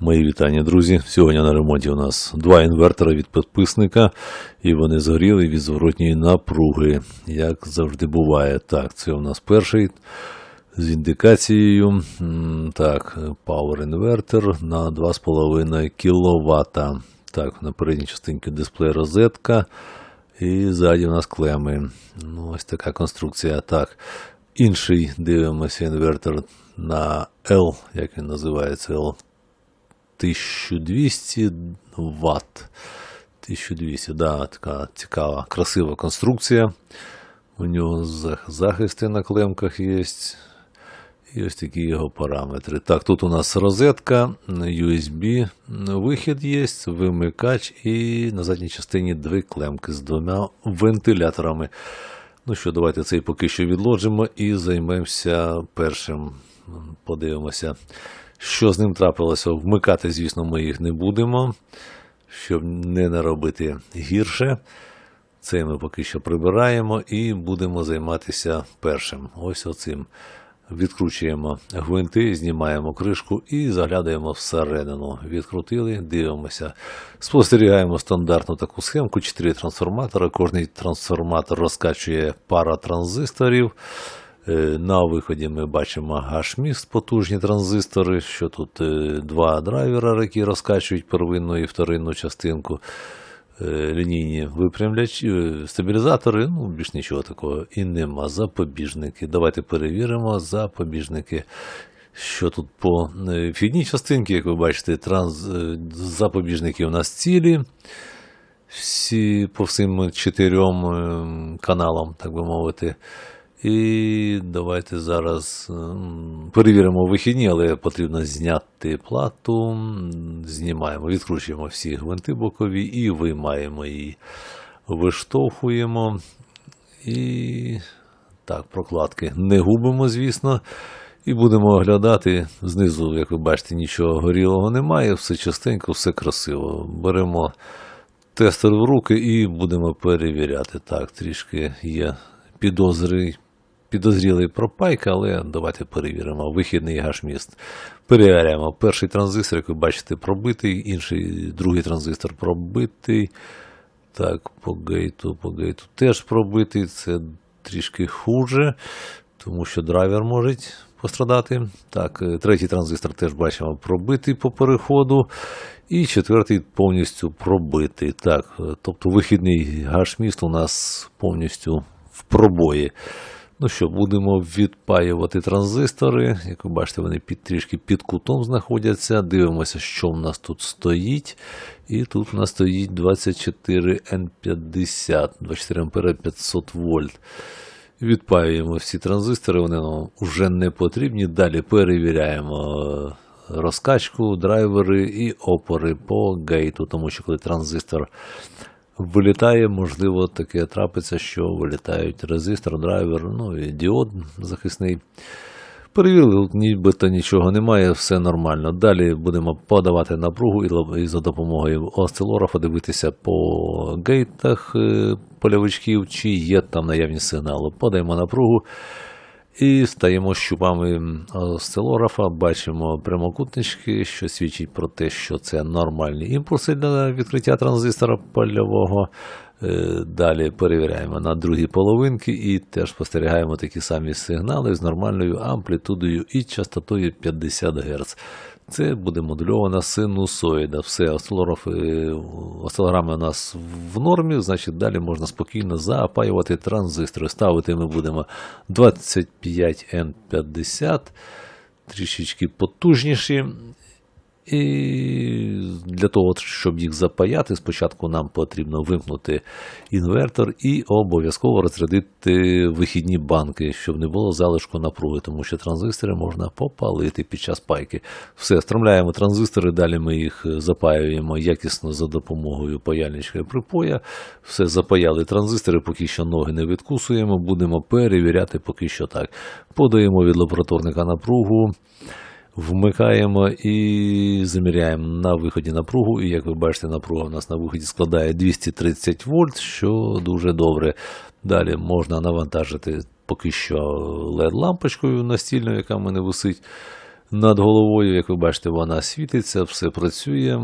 Мої вітання, друзі. Сьогодні на ремонті у нас два інвертора від підписника, і вони згоріли від зворотньої напруги, як завжди буває. Так, це у нас перший з індикацією. Так, Power інвертор на 2,5 кВт. Так, на передній частинці дисплей розетка. І ззаді у нас клеми. Ну, ось така конструкція. Так. Інший дивимося інвертор на L, як він називається, L 1200 Вт. 1200, да, така цікава, красива конструкція. У нього захисти на клемках є. І ось такі його параметри. Так, тут у нас розетка, USB вихід є, вимикач і на задній частині дві клемки з двома вентиляторами. Ну що, давайте цей поки що відложимо і займемося першим. Подивимося, що з ним трапилося. Вмикати, звісно, ми їх не будемо, щоб не наробити гірше. Це ми поки що прибираємо і будемо займатися першим. Ось оцим. Відкручуємо гвинти, знімаємо кришку і заглядаємо всередину. Відкрутили, дивимося. Спостерігаємо стандартну таку схемку: 4 трансформатора. Кожний трансформатор розкачує пара транзисторів. Е, На виході ми бачимо гашміст, потужні транзистори, що тут е, два драйвера, які розкачують первинну і вторинну частинку е, лінійні випрямлячі, стабілізатори, ну більш нічого такого і нема. Запобіжники. Давайте перевіримо запобіжники. Що тут по вхідній частинці, як ви бачите, транс, запобіжники у нас цілі. Всі по всім чотирьом е, каналам, так би мовити. І давайте зараз перевіримо вихідні, але потрібно зняти плату. Знімаємо, відкручуємо всі гвинти бокові і виймаємо її. Виштовхуємо. І так, прокладки не губимо, звісно. І будемо оглядати. Знизу, як ви бачите, нічого горілого немає, все чистенько, все красиво. Беремо тестер в руки і будемо перевіряти. Так, трішки є підозри, підозрілий пропайка, але давайте перевіримо. Вихідний гашміст. Перевіряємо. Перший транзистор, як ви бачите, пробитий, інший, другий транзистор пробитий. Так, по гейту, по гейту теж пробитий. Це трішки хуже, тому що драйвер може пострадати. Так, е, третій транзистор теж бачимо пробитий по переходу. І четвертий повністю пробитий. Так, е, тобто вихідний гашміст у нас повністю в пробої. Ну що, будемо відпаювати транзистори. Як ви бачите, вони під, трішки під кутом знаходяться. Дивимося, що в нас тут стоїть. І тут у нас стоїть 24N50, 24 ампера 500 вольт. Відпаюємо всі транзистори, вони нам вже не потрібні. Далі перевіряємо е, розкачку, драйвери і опори по гейту, тому що коли транзистор вилітає, можливо, таке трапиться, що вилітають резистор, драйвер, ну і діод захисний. Перевірили, нібито нічого немає, все нормально. Далі будемо подавати напругу і за допомогою осцилографа дивитися по гейтах е, полявичків, чи є там наявні сигнали. Подаємо напругу і стаємо щупами стелографа, бачимо прямокутнички, що свідчить про те, що це нормальні імпульси для відкриття транзистора польового. Е, Далі перевіряємо на другі половинки і теж спостерігаємо такі самі сигнали з нормальною амплітудою і частотою 50 Гц. Це буде модульована синусоїда. Все, осцилограф, е, осцилограми у нас в нормі, значить далі можна спокійно запаювати транзистори. Ставити ми будемо 25N50, трішечки потужніші. І для того, щоб їх запаяти, спочатку нам потрібно вимкнути інвертор і обов'язково розрядити вихідні банки, щоб не було залишку напруги, тому що транзистори можна попалити під час пайки. Все, стромляємо транзистори, далі ми їх запаюємо якісно за допомогою паяльничка і припоя. Все, запаяли транзистори, поки що ноги не відкусуємо, будемо перевіряти поки що так. Подаємо від лабораторника напругу. Вмикаємо і заміряємо на виході напругу. І як ви бачите, напруга у нас на виході складає 230 вольт, що дуже добре. Далі можна навантажити поки що LED-лампочкою настільною, яка в мене висить. над головою. Як ви бачите, вона світиться, все працює.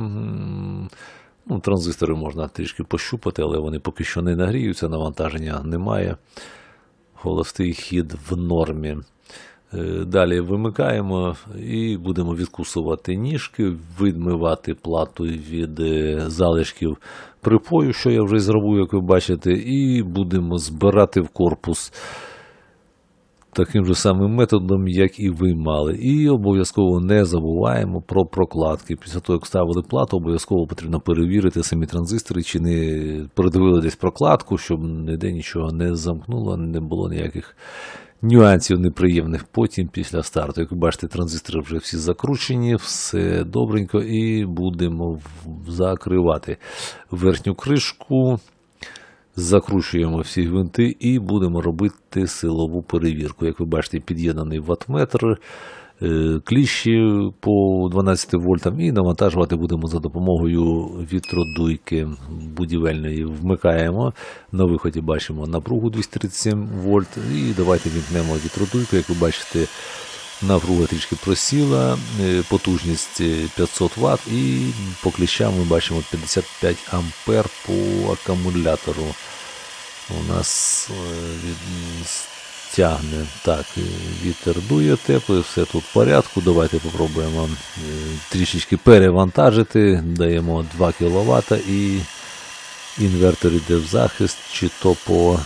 Ну, транзистори можна трішки пощупати, але вони поки що не нагріються, навантаження немає. Холостий хід в нормі. Е, Далі вимикаємо і будемо відкусувати ніжки, відмивати плату від е, залишків припою, що я вже зробив, як ви бачите, і будемо збирати в корпус таким же самим методом, як і виймали. І обов'язково не забуваємо про прокладки. Після того, як ставили плату, обов'язково потрібно перевірити самі транзистори, чи не передивили десь прокладку, щоб ніде нічого не замкнуло, не було ніяких нюансів неприємних потім після старту. Як ви бачите, транзистори вже всі закручені, все добренько, і будемо закривати верхню кришку. Закручуємо всі гвинти і будемо робити силову перевірку. Як ви бачите, під'єднаний ватметр, кліщі по 12 вольтам і навантажувати будемо за допомогою вітродуйки будівельної. Вмикаємо. На виході бачимо напругу 237 вольт. І давайте вімкнемо вітродуйку. Як ви бачите, Напруга трішки просіла, е, потужність е, 500 Вт і по кліщам ми бачимо 55 ампер по акумулятору. У нас е, стягне. Так, вітер дує теплий, все тут в порядку. Давайте попробуємо е, трішечки перевантажити. Даємо 2 кВт і інвертор йде в захист, чи то по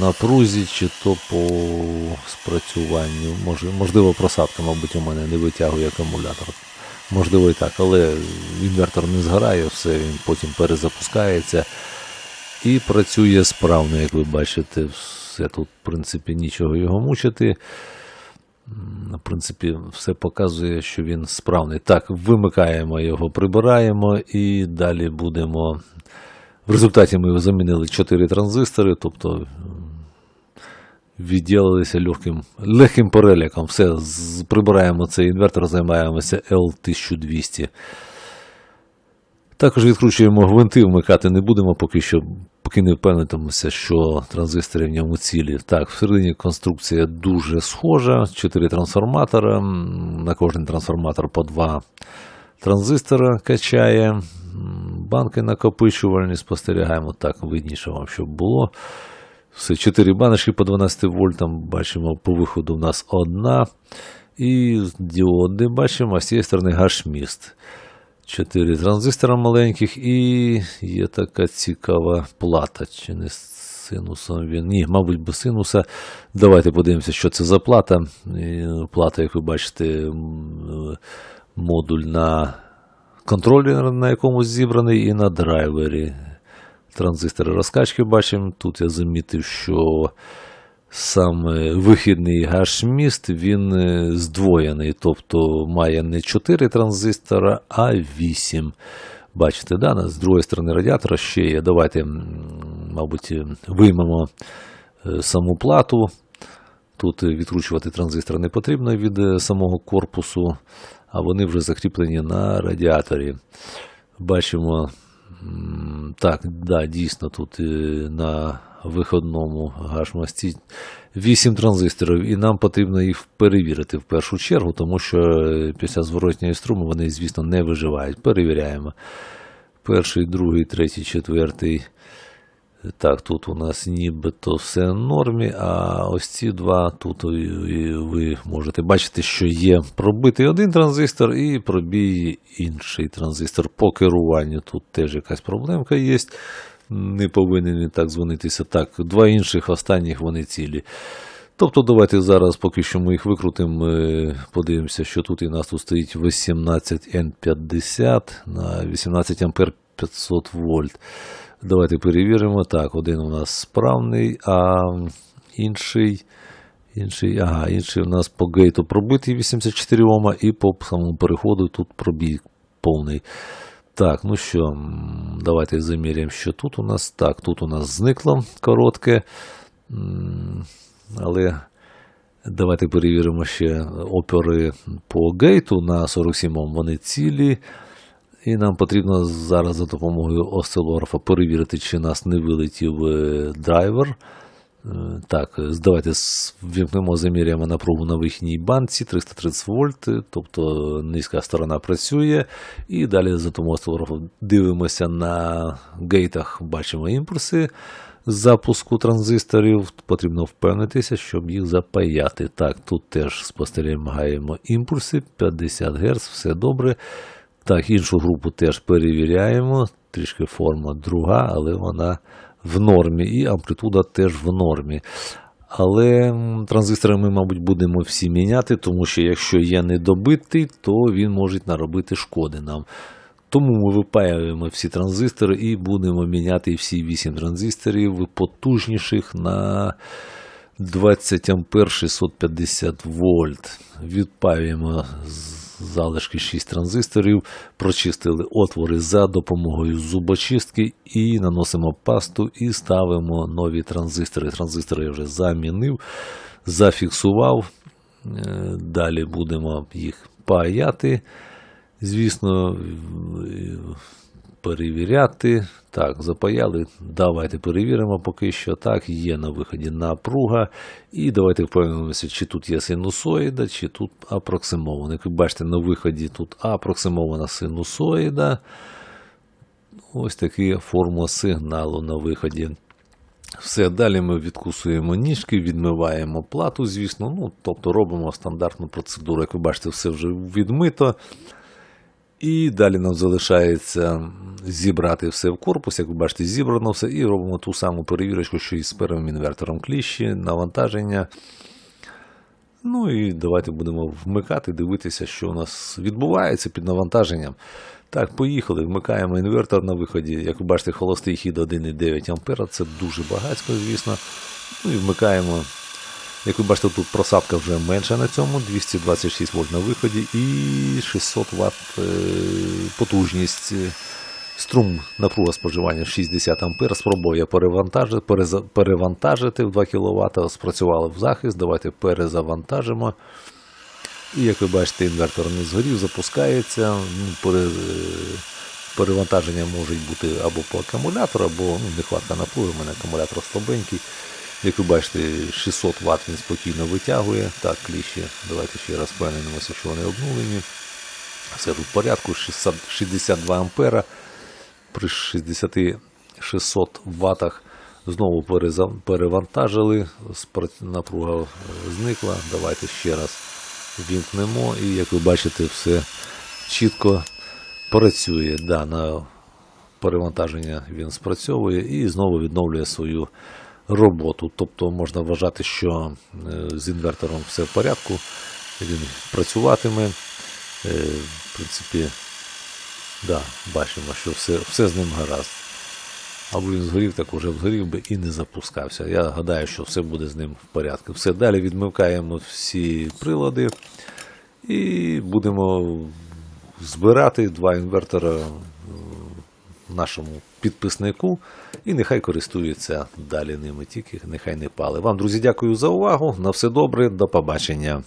напрузі, чи то по спрацюванню. Можливо, просадка, мабуть, у мене не витягує акумулятор. Можливо, і так, але інвертор не згорає, все він потім перезапускається і працює справно, як ви бачите. Все тут, в принципі, нічого його мучити. В принципі, все показує, що він справний. Так, вимикаємо його, прибираємо і далі будемо. В результаті ми його замінили 4 транзистори, тобто відділилися легким, легким переліком. Все, прибираємо цей інвертор, займаємося L1200. Також відкручуємо гвинти, вмикати не будемо поки що, поки не впевнимося, що транзистори в ньому цілі. Так, всередині конструкція дуже схожа. Чотири трансформатора. На кожен трансформатор по два транзистора качає. Банки накопичувальні, спостерігаємо так, видніше вам, щоб було. Все, 4 баночки по 12 вольтам. Бачимо, по виходу в нас одна. І діоди бачимо, а з цієї сторони гашміст. Чотири транзистора маленьких і є така цікава плата. Чи не синусом він? Ні, мабуть, без синуса. Давайте подивимося, що це за плата. Плата, як ви бачите, модуль на контролер, на якомусь зібраний, і на драйвері. Транзистори розкачки бачимо. Тут я замітив, що саме вихідний гаш-міст він е, здвоєний, тобто має не 4 транзистора, а 8. Бачите, да? з другої сторони радіатора ще є. Давайте, мабуть, е, виймемо е, саму плату. Тут відкручувати транзистор не потрібно від самого корпусу, а вони вже закріплені на радіаторі. Бачимо, так, да, дійсно, тут на виходному гашмасті 8 транзисторів, і нам потрібно їх перевірити в першу чергу, тому що е, після зворотньої струми вони, звісно, не виживають. Перевіряємо. Перший, другий, третій, четвертий. Так, тут у нас нібито все в нормі, а ось ці два тут ви можете бачити, що є пробитий один транзистор і пробій інший транзистор. По керуванню тут теж якась проблемка є. Не повинен так дзвонитися. Так, два інших останніх вони цілі. Тобто, давайте зараз, поки що ми їх викрутимо, е, подивимося, що тут і нас тут стоїть 18N50 на 18 ампер 500 вольт. Давайте перевіримо. Так, один у нас справний, а інший. Інший, ага, інший у нас по гейту пробитий 84 Ома і по самому переходу тут пробій повний. Так, ну що, давайте заміряємо, що тут у нас. Так, тут у нас зникло коротке. Але давайте перевіримо ще опери по гейту на 47 Ом. Вони цілі. І нам потрібно зараз за допомогою осцилографа перевірити, чи нас не вилетів е, драйвер Так, е, давайте с- ввімкнемо, заміряємо напругу на вихідній банці 330 вольт, тобто низька сторона працює. І далі за томостографом дивимося на гейтах, бачимо імпульси запуску транзисторів. Потрібно впевнитися, щоб їх запаяти. Так, тут теж спостерігаємо імпульси 50 Гц, все добре. Так, іншу групу теж перевіряємо. Трішки форма друга, але вона в нормі. І амплітуда теж в нормі. Але транзистори ми, мабуть, будемо всі міняти, тому що якщо є недобитий, то він може наробити шкоди нам. Тому ми випаюємо всі транзистори і будемо міняти всі 8 транзисторів потужніших на 20 ампер 650 вольт. Відпаюємо з- залишки 6 транзисторів, прочистили отвори за допомогою зубочистки і наносимо пасту і ставимо нові транзистори. Транзистори я вже замінив, зафіксував. Е, Далі будемо їх паяти. Звісно, перевіряти. Так, запаяли. Давайте перевіримо поки що. Так, є на виході напруга. І давайте впевнимося, чи тут є синусоїда, чи тут апроксимована. Як ви бачите, на виході тут апроксимована синусоїда. Ось така формула сигналу на виході. Все, далі ми відкусуємо ніжки, відмиваємо плату, звісно. Ну, тобто робимо стандартну процедуру. Як ви бачите, все вже відмито. І далі нам залишається зібрати все в корпус. Як ви бачите, зібрано все, і робимо ту саму перевірочку, що і з первим інвертором кліщі, навантаження. Ну і давайте будемо вмикати, дивитися, що у нас відбувається під навантаженням. Так, поїхали, вмикаємо інвертор на виході. Як ви бачите, холостий хід 1,9 А, це дуже багатько, звісно. Ну і вмикаємо. Як ви бачите, тут просадка вже менша на цьому, 226 вольт на виході і 600 Вт е, потужність. Струм напруга споживання 60 А. Спробую я перевантажити, переза- перевантажити в 2 кВт. Спрацювали в захист. Давайте перезавантажимо. І як ви бачите, інвертор не згорів, запускається. Ну, пере, перевантаження може бути або по акумулятору, або ну, нехватка напруги, у мене акумулятор слабенький. Як ви бачите, 600 Вт він спокійно витягує. Так, кліщі, давайте ще раз впевнимося, що вони обнулені. Все тут в порядку, 62 ампера при 60 600 ватах знову перевантажили, напруга е, зникла. Давайте ще раз вімкнемо. І як ви бачите, все чітко працює. Да, на перевантаження він спрацьовує і знову відновлює свою роботу. Тобто можна вважати, що е, з інвертором все в порядку, він працюватиме. Е, В принципі, да, бачимо, що все, все з ним гаразд. Або він згорів, так уже згорів би і не запускався. Я гадаю, що все буде з ним в порядку. Все, далі відмикаємо всі прилади і будемо збирати два інвертора нашому підписнику, і нехай користується далі ними, тільки нехай не пали. Вам, друзі, дякую за увагу. На все добре, до побачення.